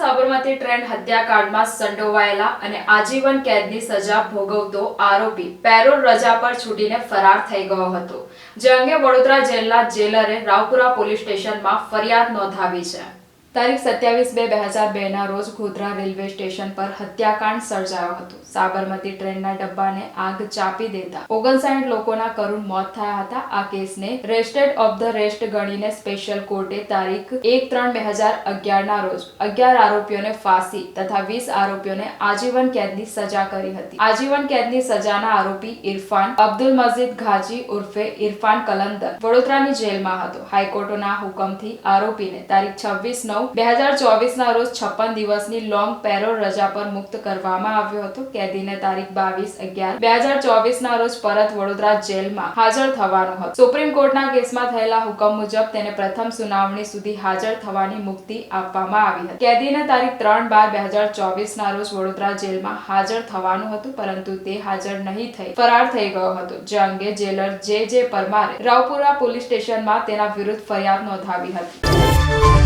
Sabarmati train હત્યાકાંડમાં સંડોવાયેલા અને આજીવન કેદની સજા ભોગવતો આરોપી પેરોલ રજા પર છૂટીને ફરાર થઈ ગયો હતો, જે અંગે વડોદરા જેલના જેલરે રાવપુરા પોલીસ સ્ટેશનમાં ફરિયાદ નોંધાવી છે. તારીખ સત્યાવીસ બે બે હજાર બેના રોજ ગોધરા રેલવે સ્ટેશન પર હત્યાકાંડ સર્જાયો હતો. સાબરમતી ટ્રેનના ડબ્બાને આગ ચાપી દેતા ઓગણસાઠ લોકોના કરુણ મોત થયા હતા. આ કેસને રેસ્ટેડ ઓફ ધ રેસ્ટ ગણીને સ્પેશિયલ કોર્ટે તારીખ એક ત્રણ બે હજાર અગિયારના રોજ અગિયાર આરોપીઓને ફાંસી તથા વીસ આરોપીઓને આજીવન કેદની સજા કરી હતી. આજીવન કેદની સજાના આરોપી ઇરફાન અબ્દુલ મજીદ ઘાજી ઉર્ફે ઇરફાન કલંદર વડોદરાની જેલમાં હતો. હાઈકોર્ટના હુકમથી આરોપીને તારીખ છવ્વીસ નવ બે હજાર ચોવીસ ના રોજ છપ્પન દિવસની લોંગ પેરોલ રજા પર મુક્ત કરવામાં આવ્યો હતો. કેદીને તારીખ બાવીસ અગિયાર બે હજાર ચોવીસ ના રોજ પરત વડોદરા જેલમાં હાજર થવાનો હતો. સુપ્રીમ કોર્ટના કેસમાં થયેલા હુકમ મુજબ તેને પ્રથમ સુનાવણી સુધી હાજર થવાની મુક્તિ આપવામાં આવી હતી. કેદીને તારીખ ત્રણ બાર બે હજાર ચોવીસ ના રોજ વડોદરા જેલમાં હાજર થવાનું હતું, પરંતુ તે હાજર નહીં થઈ. ફરાર થઈ ગયો હતો. જે અંગે જેલર જે જે પરમારે રાવપુરા પોલીસ સ્ટેશનમાં તેના વિરુદ્ધ ફરિયાદ નોંધાવી હતી.